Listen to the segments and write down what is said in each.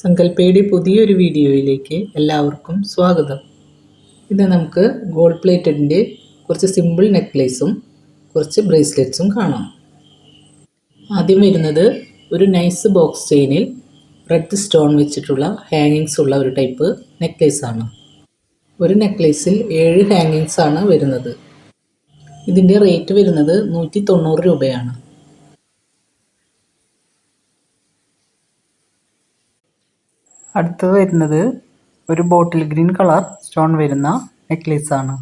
സങ്കല്പയുടെ പുതിയൊരു വീഡിയോയിലേക്ക് എല്ലാവർക്കും സ്വാഗതം. ഇന്ന് നമുക്ക് ഗോൾഡ് പ്ലേറ്റഡിന്റെ കുറച്ച് സിമ്പിൾ നെക്ലേസും കുറച്ച് ബ്രേസ്ലെറ്റ്സും കാണാം. ആദ്യം വരുന്നത് ഒരു നൈസ് ബോക്സ് ചെയിനിൽ റെഡ് സ്റ്റോൺ വെച്ചിട്ടുള്ള ഹാങ്ങിങ്സ് ഉള്ള ഒരു ടൈപ്പ് നെക്ലേസ് ആണ്. ഒരു നെക്ലേസിൽ ഏഴ് ഹാങ്ങിങ്സ് ആണ് വരുന്നത്. ഇതിന്റെ റേറ്റ് വരുന്നത് നൂറ്റി തൊണ്ണൂറ് രൂപയാണ്. അടുത്തത് വരുന്നത് ഒരു ബോട്ടിൽ ഗ്രീൻ കളർ സ്റ്റോൺ വരുന്ന നെക്ലേസ് ആണ്.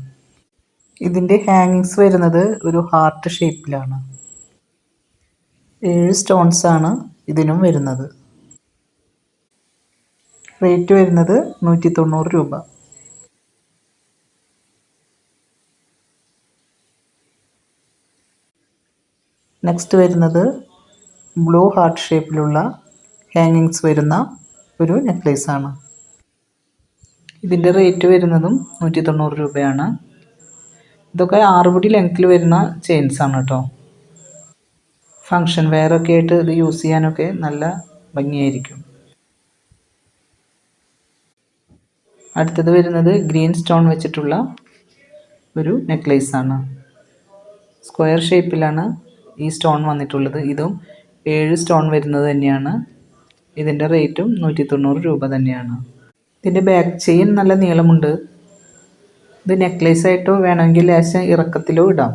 ഇതിന്റെ ഹാങ്ങിങ്സ് വരുന്നത് ഒരു ഹാർട്ട് ഷേപ്പിലാണ്. ഏഴ് സ്റ്റോൺസ് ആണ് ഇതിനും വരുന്നത്. റേറ്റ് വരുന്നത് നൂറ്റി തൊണ്ണൂറ് രൂപ. നെക്സ്റ്റ് വരുന്നത് ബ്ലൂ ഹാർട്ട് ഷേപ്പിലുള്ള ഹാങ്ങിങ്സ് വരുന്ന ഒരു നെക്ലേസ് ആണ് ഇതിന്റെ റേറ്റ് വരുന്നതും നൂറ്റി തൊണ്ണൂറ് രൂപയാണ്. ഇതൊക്കെ ആറുപടി ലെങ്ത്തിൽ വരുന്ന ചെയിൻസ് ആണ് കേട്ടോ ഫങ്ഷൻ വെയറൊക്കെ ആയിട്ട് ഇത് യൂസ് ചെയ്യാനൊക്കെ നല്ല ഭംഗിയായിരിക്കും. അടുത്തത് വരുന്നത് ഗ്രീൻ സ്റ്റോൺ വെച്ചിട്ടുള്ള ഒരു നെക്ലേസ് ആണ്. സ്ക്വയർ ഷേപ്പിലാണ് ഈ സ്റ്റോൺ വന്നിട്ടുള്ളത്. ഇതും ഏഴ് സ്റ്റോൺ വരുന്നത് തന്നെയാണ്. ഇതിന്റെ റേറ്റും നൂറ്റി തൊണ്ണൂറ് രൂപ തന്നെയാണ്. ഇതിന്റെ ബാക്ക് ചെയിൻ നല്ല നീളമുണ്ട്. ഇത് നെക്ലേസ് ആയിട്ടോ വേണമെങ്കിൽ ലേശം ഇറക്കത്തിലോ ഇടാം.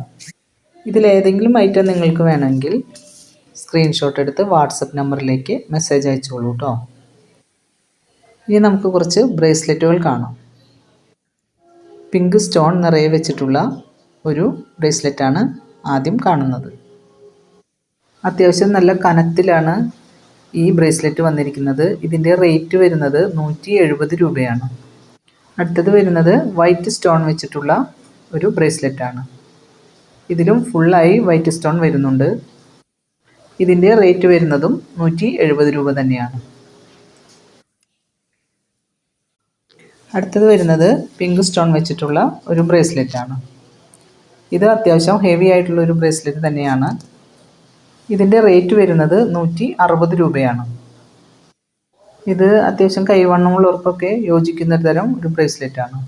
ഇതിലേതെങ്കിലും ഐറ്റം നിങ്ങൾക്ക് വേണമെങ്കിൽ സ്ക്രീൻഷോട്ട് എടുത്ത് വാട്സപ്പ് നമ്പറിലേക്ക് മെസ്സേജ് അയച്ചോളൂ കേട്ടോ ഇനി നമുക്ക് കുറച്ച് ബ്രേസ്ലെറ്റുകൾ കാണാം. പിങ്ക് സ്റ്റോൺ നിറയെ വെച്ചിട്ടുള്ള ഒരു ബ്രേസ്ലെറ്റാണ് ആദ്യം കാണുന്നത്. അത്യാവശ്യം നല്ല കനത്തിലാണ് ഈ ബ്രേസ്ലെറ്റ് വന്നിരിക്കുന്നത് ഇതിന്റെ റേറ്റ് വരുന്നത് നൂറ്റി എഴുപത് രൂപയാണ്. അടുത്തത് വരുന്നത് വൈറ്റ് സ്റ്റോൺ വെച്ചിട്ടുള്ള ഒരു ബ്രേസ്ലെറ്റ് ആണ്. ഇതിലും ഫുള്ളായി വൈറ്റ് സ്റ്റോൺ വരുന്നുണ്ട്. ഇതിന്റെ റേറ്റ് വരുന്നതും നൂറ്റി എഴുപത് രൂപ തന്നെയാണ്. അടുത്തത് വരുന്നത് പിങ്ക് സ്റ്റോൺ വെച്ചിട്ടുള്ള ഒരു ബ്രേസ്ലെറ്റ് ആണ്. ഇത് അത്യാവശ്യം ഹെവി ആയിട്ടുള്ള ഒരു ബ്രേസ്ലെറ്റ് തന്നെയാണ്. ഇതിന്റെ റേറ്റ് വരുന്നത് നൂറ്റി അറുപത് രൂപയാണ്. ഇത് അത്യാവശ്യം കൈവണ്ണമുള്ളവർക്കൊക്കെ യോജിക്കുന്ന തരം ഒരു ബ്രേസ്ലെറ്റ് ആണ്.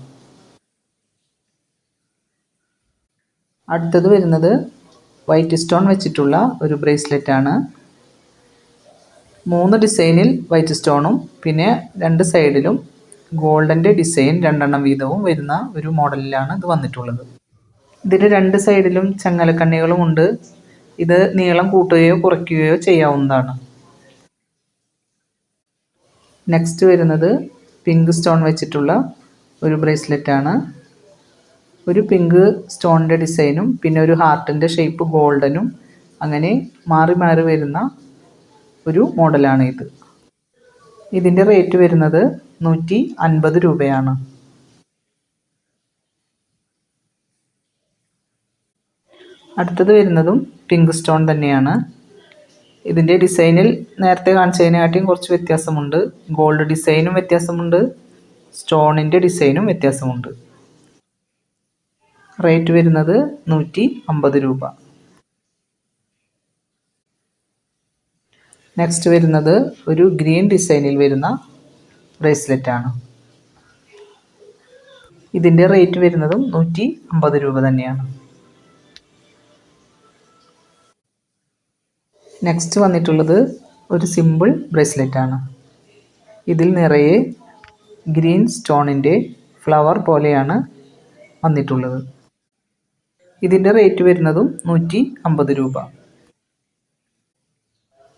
അടുത്തത് വരുന്നത് വൈറ്റ് സ്റ്റോൺ വെച്ചിട്ടുള്ള ഒരു ബ്രേസ്ലെറ്റ് ആണ്. മൂന്ന് ഡിസൈനിൽ വൈറ്റ് സ്റ്റോണും പിന്നെ രണ്ട് സൈഡിലും ഗോൾഡന്റെ ഡിസൈൻ രണ്ടെണ്ണം വീതവും വരുന്ന ഒരു മോഡലിലാണ് ഇത് വന്നിട്ടുള്ളത്. ഇതിന്റെ രണ്ട് സൈഡിലും ചങ്ങലക്കണ്ണികളും ഉണ്ട്. ഇത് നീളം കൂട്ടുകയോ കുറയ്ക്കുകയോ ചെയ്യാവുന്നതാണ്. നെക്സ്റ്റ് വരുന്നത് പിങ്ക് സ്റ്റോൺ വെച്ചിട്ടുള്ള ഒരു ബ്രേസ്ലെറ്റ് ആണ്. ഒരു പിങ്ക് സ്റ്റോണിന്റെ ഡിസൈനും പിന്നെ ഒരു ഹാർട്ടിന്റെ ഷേപ്പ് ഗോൾഡനും അങ്ങനെ മാറി മാറി വരുന്ന ഒരു മോഡലാണ് ഇത്. ഇതിന്റെ റേറ്റ് വരുന്നത് നൂറ്റി അൻപത് രൂപയാണ്. അടുത്തത് വരുന്നതും പിങ്ക് സ്റ്റോൺ തന്നെയാണ്. ഇതിന്റെ ഡിസൈനിൽ നേരത്തെ കാണിച്ചതിനെക്കാട്ടിയും കുറച്ച് വ്യത്യാസമുണ്ട്. ഗോൾഡ് ഡിസൈനും വ്യത്യാസമുണ്ട്. സ്റ്റോണിന്റെ ഡിസൈനും വ്യത്യാസമുണ്ട്. റേറ്റ് വരുന്നത് നൂറ്റി അമ്പത് രൂപ. നെക്സ്റ്റ് വരുന്നത് ഒരു ഗ്രീൻ ഡിസൈനിൽ വരുന്ന ബ്രേസ്ലെറ്റ് ആണ്. ഇതിന്റെ റേറ്റ് വരുന്നതും നൂറ്റി അമ്പത് രൂപ തന്നെയാണ്. നെക്സ്റ്റ് വന്നിട്ടുള്ളത് ഒരു സിമ്പിൾ ബ്രേസ്ലെറ്റ് ആണ്. ഇതിൽ നിറയെ ഗ്രീൻ സ്റ്റോണിന്റെ ഫ്ലവർ പോലെയാണ് വന്നിട്ടുള്ളത്. ഇതിന്റെ റേറ്റ് വരുന്നതും നൂറ്റി അമ്പത് രൂപ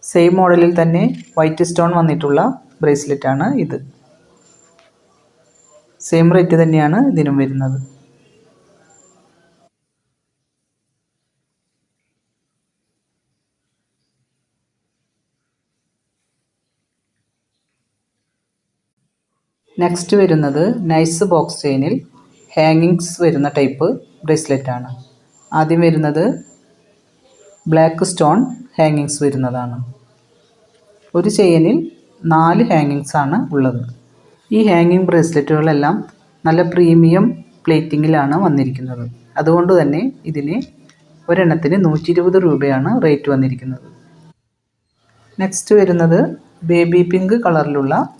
സെയിം മോഡലിൽ തന്നെ വൈറ്റ് സ്റ്റോൺ വന്നിട്ടുള്ള ബ്രേസ്ലെറ്റ് ആണ് ഇത്. സെയിം റേറ്റ് തന്നെയാണ് ഇതിനും വരുന്നത്. നെക്സ്റ്റ് വരുന്നത് നൈസ് ബോക്സ് ചെയിനിൽ ഹാങ്ങിങ്സ് വരുന്ന ടൈപ്പ് ബ്രേസ്ലെറ്റ് ആണ്. ആദ്യം വരുന്നത് ബ്ലാക്ക് സ്റ്റോൺ ഹാങ്ങിങ്സ് വരുന്നതാണ്. ഒരു ചെയിനിൽ നാല് ഹാങ്ങിങ്സ് ആണ് ഉള്ളത്. ഈ ഹാങ്ങിങ് ബ്രേസ്ലെറ്റുകളെല്ലാം നല്ല പ്രീമിയം പ്ലേറ്റിങ്ങിലാണ് വന്നിരിക്കുന്നത്. അതുകൊണ്ട് തന്നെ ഇതിന് ഒരെണ്ണത്തിന് നൂറ്റി ഇരുപത് രൂപയാണ് റേറ്റ് വന്നിരിക്കുന്നത്. നെക്സ്റ്റ് വരുന്നത് ബേബി പിങ്ക് കളറിലുള്ള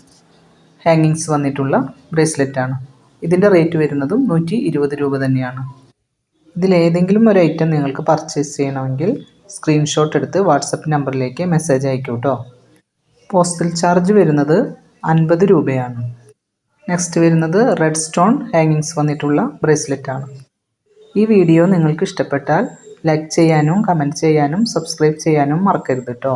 ഹാങ്ങിങ്സ് വന്നിട്ടുള്ള ബ്രേസ്ലെറ്റ് ആണ്. ഇതിന്റെ റേറ്റ് വരുന്നതും നൂറ്റി ഇരുപത് രൂപ തന്നെയാണ്. ഇതിലേതെങ്കിലും ഒരു ഐറ്റം നിങ്ങൾക്ക് പർച്ചേസ് ചെയ്യണമെങ്കിൽ സ്ക്രീൻഷോട്ട് എടുത്ത് വാട്സപ്പ് നമ്പറിലേക്ക് മെസ്സേജ് അയക്കൂ കേട്ടോ പോസ്റ്റൽ ചാർജ് വരുന്നത് അൻപത് രൂപയാണ്. നെക്സ്റ്റ് വരുന്നത് റെഡ് സ്റ്റോൺ ഹാങ്ങിങ്സ് വന്നിട്ടുള്ള ബ്രേസ്ലെറ്റ് ആണ്. ഈ വീഡിയോ നിങ്ങൾക്ക് ഇഷ്ടപ്പെട്ടാൽ ലൈക്ക് ചെയ്യാനും കമന്റ് ചെയ്യാനും സബ്സ്ക്രൈബ് ചെയ്യാനും മറക്കരുത് കേട്ടോ